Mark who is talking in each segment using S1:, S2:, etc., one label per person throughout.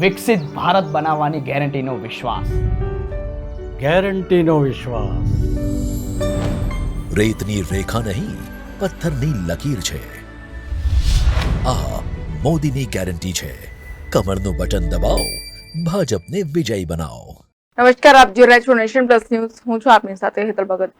S1: વિકસિત ભારત બનાવવાની ગેરંટીનો વિશ્વાસ.
S2: ગેરંટીનો વિશ્વાસ.
S3: રેતની રેખા નહીં પથ્થરની લકીર છે. આ મોદીની ગેરંટી છે. કમરનું બટન દબાવો ભાજપને વિજયી બનાવો.
S4: નમસ્કાર આપ જોઈ રહ્યા છો નેશન પ્લસ ન્યૂઝ. હું છું આપની સાથે હેતલ ભગત.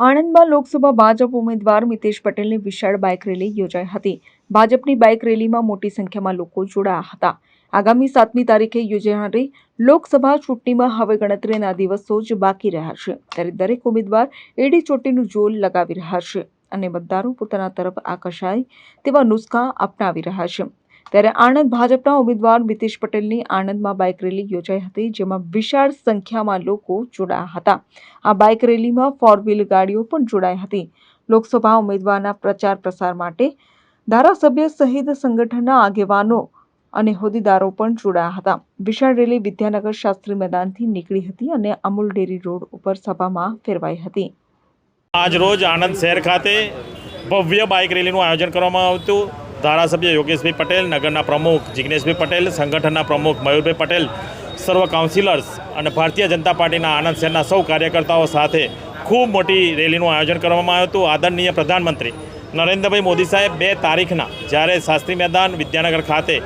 S4: આણંદમાં લોકસભા ભાજપ ઉમેદવાર મિતેશ પટેલની વિશાળ બાઇક રેલી યોજાઈ હતી. ભાજપની બાઇક રેલીમાં મોટી સંખ્યામાં લોકો જોડાયા હતા. આગામી સાતમી તારીખે યોજાનારી લોકસભા ચૂંટણીમાં હવે ગણતરીના દિવસો જ બાકી રહ્યા છે. ત્યારે દરેક ઉમેદવાર એડી ચોટીનું જોલ લગાવી રહ્યા છે અને મતદારો પોતાના તરફ આકર્ષાય તેવા નુસ્ખા અપનાવી રહ્યા છે. ત્યારે આણંદ ભાજપના ઉમેદવાર મિતેશ પટેલની આણંદમાં બાઇક રેલી યોજાઈ હતી, જેમાં વિશાળ સંખ્યામાં લોકો જોડાયા હતા. આ બાઇક રેલીમાં ફોર વ્હીલ ગાડીઓ પણ જોડાઈ હતી. લોકસભા ઉમેદવારના પ્રચાર પ્રસાર માટે ધારાસભ્ય સહિત સંગઠનના આગેવાનો અને હોદ્દેદારો પણ જોડાયા હતા. વિશાળ રેલી વિદ્યાનગર શાસ્ત્રી મેદાનથી નીકળી હતી અને અમૂલ ડેરી રોડ ઉપર સભામાં ફેરવાઈ હતી.
S5: આજરોજ આણંદ શહેર ખાતે ભવ્ય બાઇક રેલીનું આયોજન કરવામાં આવ્યું ધારાસભ્ય યોગેશભાઈ પટેલ, નગરના પ્રમુખ જિગ્નેશભાઈ પટેલ, સંગઠનના પ્રમુખ મયુરભાઈ પટેલ, સર્વ કાઉન્સિલર્સ અને ભારતીય જનતા પાર્ટીના આણંદ શહેરના સૌ કાર્યકર્તાઓ સાથે ખૂબ મોટી રેલીનું આયોજન કરવામાં આવ્યું હતું. આદરણીય પ્રધાનમંત્રી નરેન્દ્રભાઈ મોદી સાહેબ બે તારીખના જ્યારે શાસ્ત્રી મેદાન વિદ્યાનગર ખાતે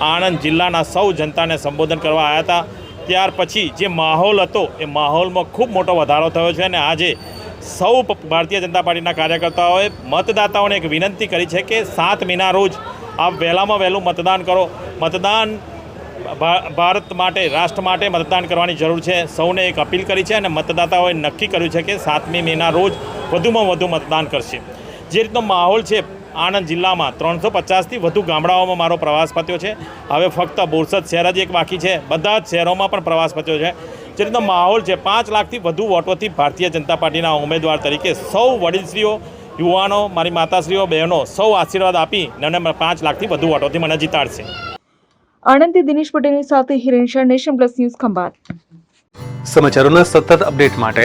S5: આણંદ જિલ્લાના સૌ જનતાને સંબોધન કરવા આવ્યા હતા. ત્યાર પછી જે માહોલ હતો, એ માહોલમાં ખૂબ મોટો વધારો થયો છે અને આજે સૌ ભારતીય જનતા પાર્ટીના કાર્યકર્તાઓએ મતદાતાઓને એક વિનંતી કરી છે કે સાત મહિના રોજ આપ વહેલામાં વહેલું મતદાન કરો. મતદાન ભારત માટે, રાષ્ટ્ર માટે મતદાન કરવાની જરૂર છે. સૌને એક અપીલ કરી છે અને મતદાતાઓએ નક્કી કર્યું છે કે સાતમી મેના રોજ વધુમાં વધુ મતદાન કરશે. જે રીતનો માહોલ છે આણંદ જિલ્લામાં ત્રણસો પચાસથી વધુ ગામડાઓમાં મારો પ્રવાસ પત્યો છે. હવે ફક્ત બોરસદ શહેર જ એક બાકી છે. બધા જ શહેરોમાં પણ પ્રવાસ પત્યો છે. જે રીતનો માહોલ છે પાંચ લાખથી વધુ વોટોથી ભારતીય જનતા પાર્ટીના ઉમેદવાર તરીકે સૌ વડીલશ્રીઓ યુવાનો મારી માતાશ્રીઓ બહેનો સૌ આશીર્વાદ આપી અને પાંચ લાખથી વધુ વોટોથી મને જીતાડશે.
S4: આણંદથી દિનેશ પટેલની સાથે Hiren Shah Nation Plus News Khambhat.
S6: સમાચારોના સતત અપડેટ માટે